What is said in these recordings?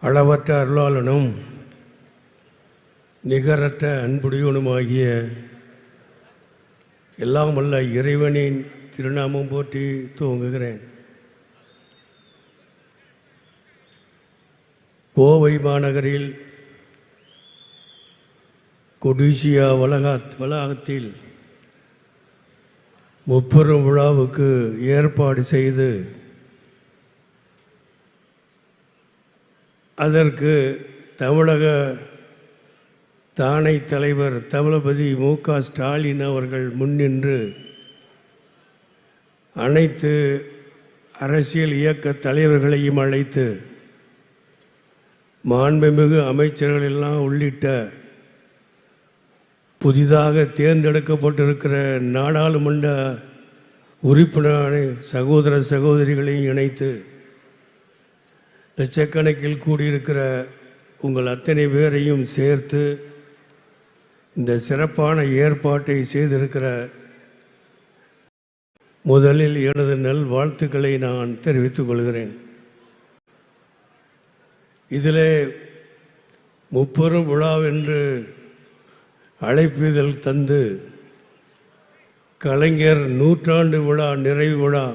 அளவற்ற அருளாளனும் நிகரற்ற அன்புடையவனுமாகிய எல்லாம் அல்ல இறைவனின் திருநாமம் போற்றி துவங்குகிறேன். கோவை மாநகரில் கொடிசியா வளாகத் வளாகத்தில் முப்பெரும் விழாவுக்கு ஏற்பாடு செய்து அதற்கு தமிழக தானை தலைவர் தவளபதி மு க ஸ்டாலின் அவர்கள் முன்னின்று அனைத்து அரசியல் இயக்க தலைவர்களையும் அழைத்து மாண்புமிகு அமைச்சர்கள் எல்லாம் உள்ளிட்ட புதிதாக தேர்ந்தெடுக்கப்பட்டிருக்கிற நாடாளுமன்ற உறுப்பினரான சகோதர சகோதரிகளையும் இணைத்து லட்சக்கணக்கில் கூடியிருக்கிற உங்கள் அத்தனை பேரையும் சேர்த்து இந்த சிறப்பான ஏற்பாட்டை செய்திருக்கிற முதலில் எனது நல் வாழ்த்துக்களை நான் தெரிவித்துக் கொள்கிறேன். இதிலே முப்பெரும் விழாவென்று அழைப்பிதழ் தந்து கலைஞர் நூற்றாண்டு விழா நிறைவு விழா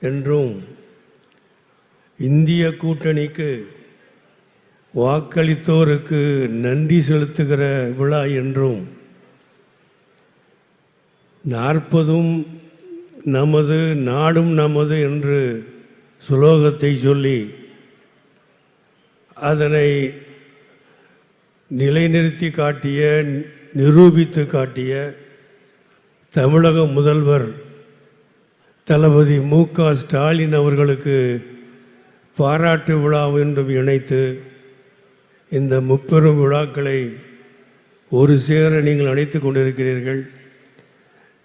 என்றும் இந்திய கூட்டணிக்கு வாக்களித்தோருக்கு நன்றி செலுத்துகிற விழா என்றும் நாற்பதும் நமது நாடும் நமது என்று சுலோகத்தை சொல்லி அதனை நிலைநிறுத்தி காட்டிய நிரூபித்து காட்டிய தமிழக முதல்வர் தளபதி மு க ஸ்டாலின் அவர்களுக்கு பாராட்டு விழா என்றும் இணைத்து இந்த முப்பெரும் விழாக்களை ஒரு சேர நீங்கள் அழைத்து கொண்டிருக்கிறீர்கள்.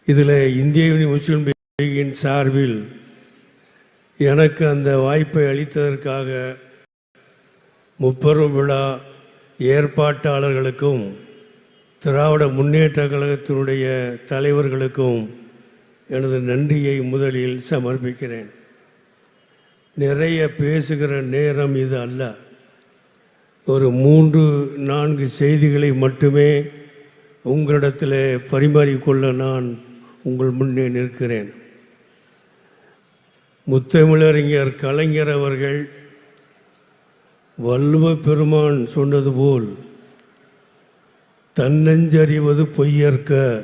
இதில் இந்திய முஸ்லீம் லீகின் சார்பில் எனக்கு அந்த வாய்ப்பை அளித்ததற்காக முப்பெரும் விழா ஏற்பாட்டாளர்களுக்கும் திராவிட முன்னேற்ற கழகத்தினுடைய தலைவர்களுக்கும் எனது நன்றியை முதலில் சமர்ப்பிக்கிறேன். நிறைய பேசுகிற நேரம் இது அல்ல. ஒரு மூன்று நான்கு செய்திகளை மட்டுமே உங்களிடத்தில் பரிமாறிக்கொள்ள நான் உங்கள் முன்னே நிற்கிறேன். முத்தமிழறிஞர் கலைஞர் அவர்கள் வல்லுவ பெருமான் சொன்னது போல் தன்னஞ்சறிவது பொய்யற்க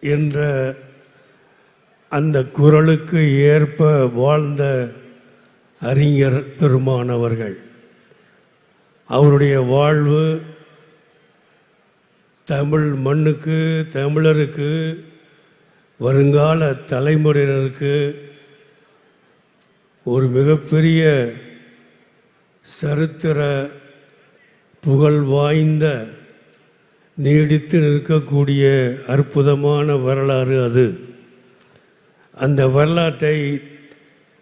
என்ற அந்த குரலுக்கு ஏற்ப வாழ்ந்த அறிஞர் பெருமானவர்கள். அவருடைய வாழ்வு தமிழ் மண்ணுக்கு தமிழருக்கு வருங்கால தலைமுறையினருக்கு ஒரு மிகப்பெரிய சரித்திர புகழ் வாய்ந்த நீடித்து நிற்கக்கூடிய அற்புதமான வரலாறு அது. அந்த வரலாற்றை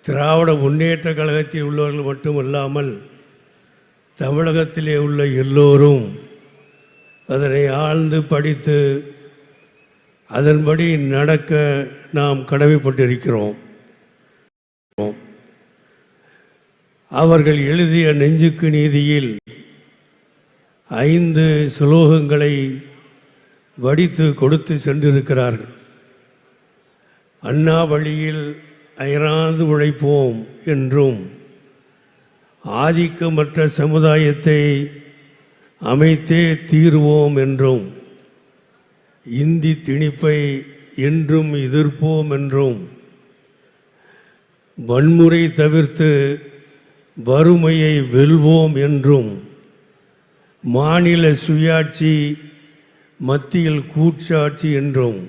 திராவிட முன்னேற்ற கழகத்தில் உள்ளவர்கள் மட்டுமல்லாமல் தமிழகத்திலே உள்ள எல்லோரும் அதனை ஆழ்ந்து படித்து அதன்படி நடக்க நாம் கடமைப்பட்டிருக்கிறோம். அவர்கள் எழுதிய நெஞ்சுக்கு நீதியில் ஐந்து சுலோகங்களை வடித்து கொடுத்து சென்றிருக்கிறார்கள். அண்ணா வழியில் அயராது உழைப்போம் என்றும் ஆதிக்கமற்ற சமுதாயத்தை அமைத்தே தீர்வோம் என்றும் இந்தி திணிப்பை என்றும் எதிர்ப்போம் என்றும் வன்முறை தவிர்த்து வறுமையை வெல்வோம் என்றும் மாநில சுயாட்சி மத்தியில் கூட்சாட்சி என்றும்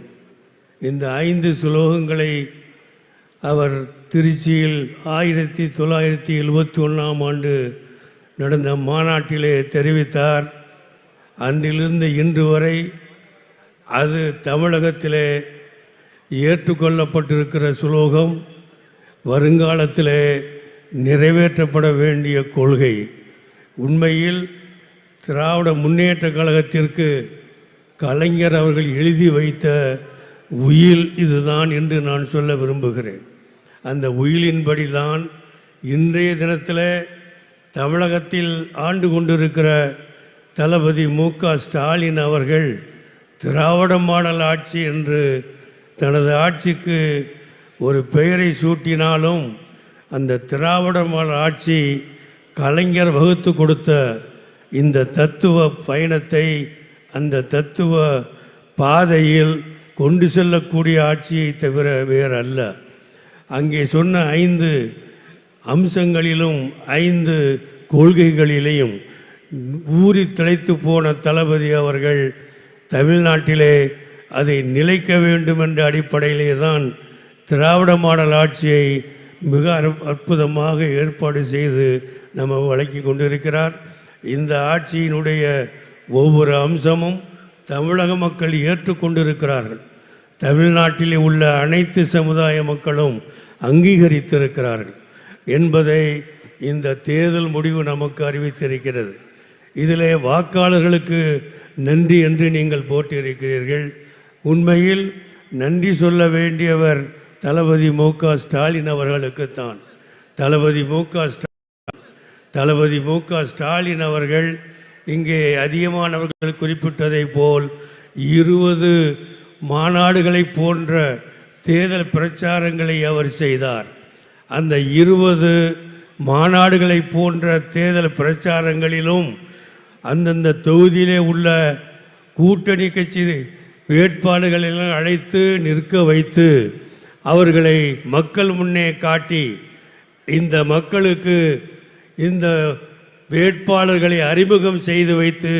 இந்த ஐந்து சுலோகங்களை அவர் திருச்சியில் ஆயிரத்தி தொள்ளாயிரத்தி எழுபத்தி ஒன்றாம் ஆண்டு நடந்த மாநாட்டிலே தெரிவித்தார். அன்றிலிருந்து இன்று வரை அது தமிழகத்திலே ஏற்றுக்கொள்ளப்பட்டிருக்கிற சுலோகம் வருங்காலத்திலே நிறைவேற்றப்பட வேண்டிய கொள்கை. உண்மையில் திராவிட முன்னேற்ற கழகத்திற்கு கலைஞர் அவர்கள் எழுதி வைத்த உயில் இதுதான் என்று நான் சொல்ல விரும்புகிறேன். அந்த உயிலின்படி தான் இன்றைய தினத்தில் தமிழகத்தில் ஆண்டு கொண்டிருக்கிற தளபதி மு க ஸ்டாலின் அவர்கள் திராவிட மாடல் ஆட்சி என்று தனது ஆட்சிக்கு ஒரு பெயரை சூட்டினாலும் அந்த திராவிட மாடல் ஆட்சி கலைஞர் வகுத்து கொடுத்த இந்த தத்துவ பயணத்தை அந்த தத்துவ பாதையில் கொண்டு செல்லக்கூடிய ஆட்சியை தவிர வேறல்ல. அங்கே சொன்ன ஐந்து அம்சங்களிலும் ஐந்து கொள்கைகளிலேயும் ஊறி திளைத்து போன தளபதி அவர்கள் தமிழ்நாட்டிலே அதை நிலைக்க வேண்டும் என்ற அடிப்படையிலே தான் திராவிட மாடல் ஆட்சியை மிக அற்புதமாக ஏற்பாடு செய்து நம்ம வழக்கி கொண்டிருக்கிறார். இந்த ஆட்சியினுடைய ஒவ்வொரு அம்சமும் தமிழக மக்கள் ஏற்றுக்கொண்டிருக்கிறார்கள். தமிழ்நாட்டில் உள்ள அனைத்து சமுதாய மக்களும் அங்கீகரித்திருக்கிறார்கள் என்பதை இந்த தேர்தல் முடிவு நமக்கு அறிவித்திருக்கிறது. இதிலே வாக்காளர்களுக்கு நன்றி என்று நீங்கள் போட்டிருக்கிறீர்கள். உண்மையில் நன்றி சொல்ல வேண்டியவர் தளபதி மு க ஸ்டாலின் அவர்களுக்குத்தான். தளபதி மு க ஸ்டாலின் தளபதி மு க ஸ்டாலின் அவர்கள் இங்கே அதிகமானவர்கள் குறிப்பிட்டதைப் போல் இருபது மாநாடுகளை போன்ற தேர்தல் பிரச்சாரங்களை அவர் செய்தார். அந்த இருபது மாநாடுகளை போன்ற தேர்தல் பிரச்சாரங்களிலும் அந்தந்த தொகுதியிலே உள்ள கூட்டணி கட்சி வேட்பாளர்களெல்லாம் அழைத்து நிற்க வைத்து அவர்களை மக்கள் முன்னே காட்டி இந்த மக்களுக்கு இந்த வேட்பாளர்களை அறிமுகம் செய்து வைத்து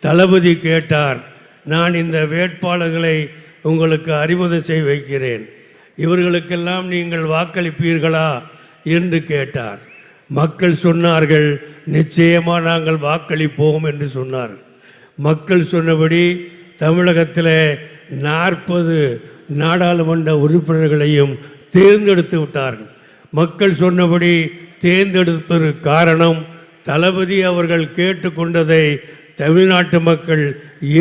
தளபதி கேட்டார். நான் இந்த வேட்பாளர்களை உங்களுக்கு அறிமுகம் செய்து வைக்கிறேன். இவர்களுக்கெல்லாம் நீங்கள் வாக்களிப்பீர்களா? என்று கேட்டார். மக்கள் சொன்னார்கள் நிச்சயமாக நாங்கள் வாக்களிப்போம் என்று சொன்னார். மக்கள் சொன்னபடி தமிழகத்தில் நாற்பது நாடாளுமன்ற உறுப்பினர்களையும் தேர்ந்தெடுத்து விட்டார்கள். மக்கள் சொன்னபடி தேர்ந்தெடுப்பதற்கு காரணம் தளபதி அவர்கள் கேட்டுக்கொண்டதை தமிழ்நாட்டு மக்கள்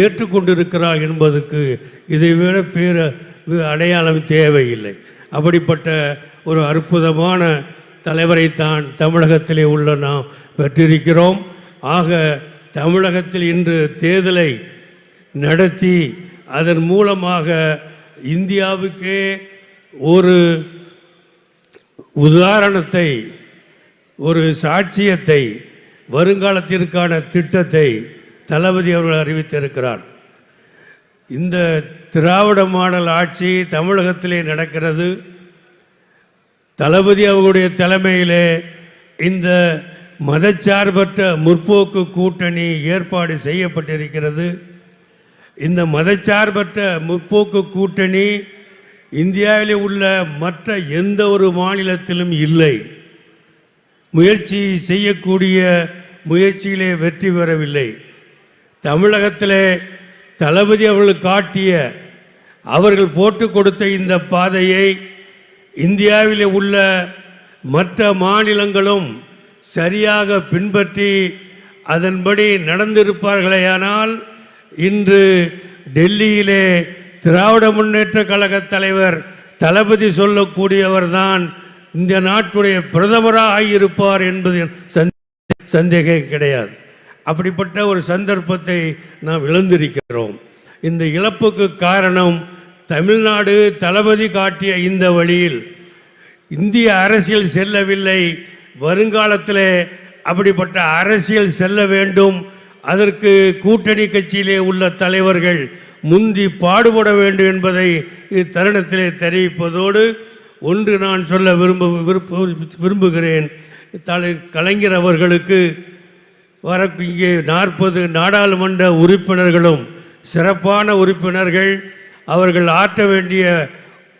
ஏற்றுக்கொண்டிருக்கிறார் என்பதற்கு இதை விட பேர அடையாளம் தேவையில்லை. அப்படிப்பட்ட ஒரு அற்புதமான தலைவரைத்தான் தமிழகத்திலே உள்ள நாம் பெற்றிருக்கிறோம். ஆக தமிழகத்தில் இன்று தேர்தலை நடத்தி அதன் மூலமாக இந்தியாவுக்கே ஒரு உதாரணத்தை ஒரு சாட்சியத்தை வருங்காலத்திற்கான திட்டத்தை தளபதி அவர்கள் அறிவித்திருக்கிறார். இந்த திராவிட மாடல் ஆட்சி தமிழகத்திலே நடக்கிறது. தளபதி அவர்களுடைய தலைமையிலே இந்த மதச்சார்பற்ற முற்போக்கு கூட்டணி ஏற்பாடு செய்யப்பட்டிருக்கிறது. இந்த மதச்சார்பற்ற முற்போக்கு கூட்டணி இந்தியாவிலே உள்ள மற்ற எந்த ஒரு மாநிலத்திலும் இல்லை. முயற்சி செய்யக்கூடிய முயற்சியிலே வெற்றி பெறவில்லை. தமிழகத்திலே தளபதி அவர்கள் காட்டிய அவர்கள் போட்டு கொடுத்த இந்த பாதையை இந்தியாவில் உள்ள மற்ற மாநிலங்களும் சரியாக பின்பற்றி அதன்படி நடந்திருப்பார்களேயானால் இன்று டெல்லியிலே திராவிட முன்னேற்ற கழக தலைவர் தளபதி சொல்லக்கூடியவர்தான் இந்த நாட்டுடைய பிரதமராக ஆகியிருப்பார் என்பது சந்தே- சந்தேகம் கிடையாது. அப்படிப்பட்ட ஒரு சந்தர்ப்பத்தை நாம் இழந்திருக்கிறோம். இந்த இழப்புக்கு காரணம் தமிழ்நாடு தளபதி காட்டிய இந்த வழியில் இந்திய அரசியல் செல்லவில்லை. வருங்காலத்தில் அப்படிப்பட்ட அரசியல் செல்ல வேண்டும். அதற்கு கூட்டணி கட்சியிலே உள்ள தலைவர்கள் முந்தி பாடுபட வேண்டும் என்பதை இத்தருணத்திலே தெரிவிப்பதோடு ஒன்று நான் சொல்ல விரும்ப விருப்ப விரும்புகிறேன். தலை கலைஞர் அவர்களுக்கு வர இங்கே நாற்பது நாடாளுமன்ற உறுப்பினர்களும் சிறப்பான உறுப்பினர்கள் அவர்கள் ஆற்ற வேண்டிய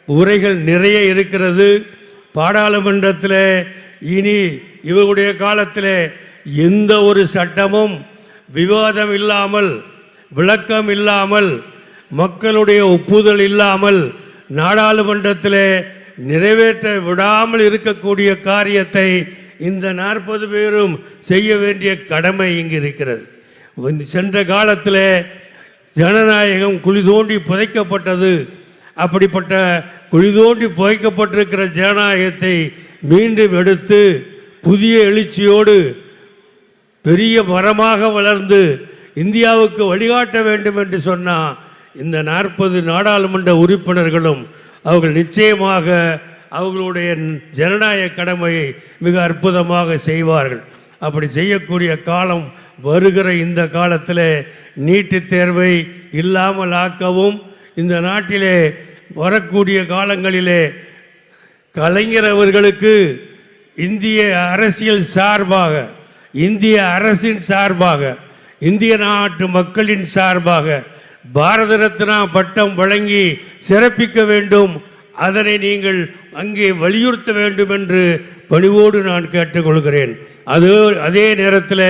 உரைகள் நிறைய இருக்கிறது. பாராளுமன்றத்தில் இனி இவருடைய காலத்தில் எந்த ஒரு சட்டமும் விவாதம் இல்லாமல் விளக்கம் இல்லாமல் மக்களுடைய ஒப்புதல் இல்லாமல் நாடாளுமன்றத்தில் நிறைவேற்ற விடாமல் இருக்கக்கூடிய காரியத்தை இந்த நாற்பது பேரும் செய்ய வேண்டிய கடமை இங்கு இருக்கிறது. சென்ற காலத்தில் ஜனநாயகம் குழி தோண்டி புதைக்கப்பட்டது. அப்படிப்பட்ட குழி தோண்டி புதைக்கப்பட்டிருக்கிற ஜனநாயகத்தை மீண்டும் எடுத்து புதிய எழுச்சியோடு பெரிய மரமாக வளர்ந்து இந்தியாவுக்கு வழிகாட்ட வேண்டும் என்று சொன்னால் இந்த நாற்பது நாடாளுமன்ற உறுப்பினர்களும் அவர்கள் நிச்சயமாக அவர்களுடைய ஜனநாயக கடமையை மிக அற்புதமாக செய்வார்கள். அப்படி செய்யக்கூடிய காலம் வருகிற இந்த காலத்தில் நீட்டுத் தேர்வை இல்லாமல் ஆக்கவும் இந்த நாட்டிலே வரக்கூடிய காலங்களிலே கலைஞர் அவர்களுக்கு இந்திய அரசியல் சார்பாக இந்திய அரசின் சார்பாக இந்திய நாட்டு மக்களின் சார்பாக பாரத ரத்னா பட்டம் வழங்கி சிறப்பிக்க வேண்டும். அதனை நீங்கள் அங்கே வலியுறுத்த வேண்டும் என்று பணிவோடு நான் கேட்டுக்கொள்கிறேன். அது அதே நேரத்தில்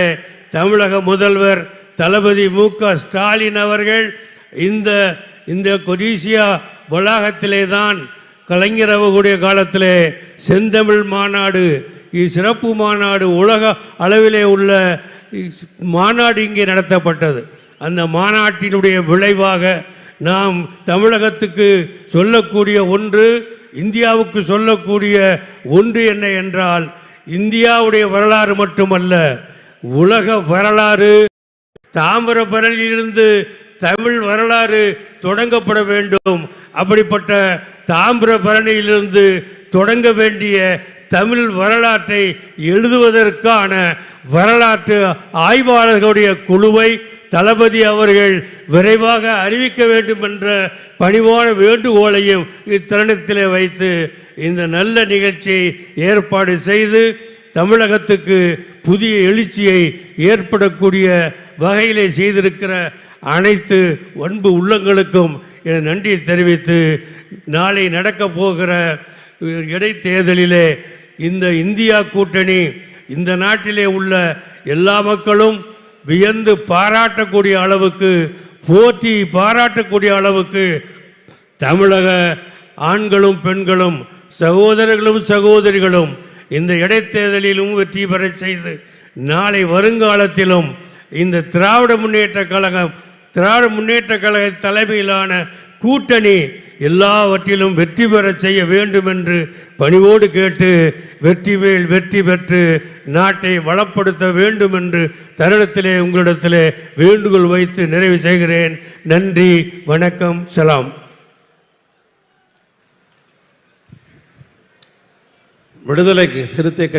தமிழக முதல்வர் தளபதி மு க ஸ்டாலின் அவர்கள் இந்த இந்த கொடிசியா வளாகத்திலே தான் கலைஞர் அவர்களுடைய காலத்திலே செந்தமிழ் மாநாடு சிறப்பு மாநாடு உலக அளவிலே உள்ள மாநாடு இங்கே நடத்தப்பட்டது. அந்த மாநாட்டினுடைய விளைவாக நாம் தமிழகத்துக்கு சொல்லக்கூடிய ஒன்று இந்தியாவுக்கு சொல்லக்கூடிய ஒன்று என்ன என்றால் இந்தியாவுடைய வரலாறு மட்டுமல்ல உலக வரலாறு தாமிரபரணியிலிருந்து தமிழ் வரலாறு தொடங்கப்பட வேண்டும். அப்படிப்பட்ட தாமிரபரணியிலிருந்து தொடங்க வேண்டிய தமிழ் வரலாற்றை எழுதுவதற்கான வரலாற்று ஆய்வாளர்களுடைய குழுவை தளபதி அவர்கள் விரைவாக அறிவிக்க வேண்டும் என்ற பணிவான வேண்டுகோளையும் இத்தருணத்தில் வைத்து இந்த நல்ல நிகழ்ச்சியை ஏற்பாடு செய்து தமிழகத்துக்கு புதிய எழுச்சியை ஏற்படக்கூடிய வகையிலே செய்திருக்கிற அனைத்து அன்பு உள்ளங்களுக்கும் என நன்றியை தெரிவித்து நாளை நடக்கப் போகிற இடைத்தேர்தலிலே இந்த இந்தியா கூட்டணி இந்த நாட்டிலே உள்ள எல்லா மக்களும் வியந்து பாராட்டக்கூடிய அளவுக்கு போற்றி பாராட்டக்கூடிய அளவுக்கு தமிழக ஆண்களும் பெண்களும் சகோதரர்களும் சகோதரிகளும் இந்த இடைத்தேர்தலிலும் வெற்றி பெற செய்து நாளை வருங்காலத்திலும் இந்த திராவிட முன்னேற்ற கழகம் திராவிட முன்னேற்ற கழக தலைமையிலான கூட்டணி எல்லாவற்றிலும் வெற்றி பெறச் செய்ய வேண்டும் என்று பணிவோடு கேட்டு வெற்றி மேல் வெற்றி பெற்று நாட்டை வளப்படுத்த வேண்டும் என்று தருணத்திலே உங்களிடத்திலே வேண்டுகோள் வைத்து நிறைவு செய்கிறேன். நன்றி வணக்கம் சலாம். விடுதலைக்கு சிறுத்தை கட்சி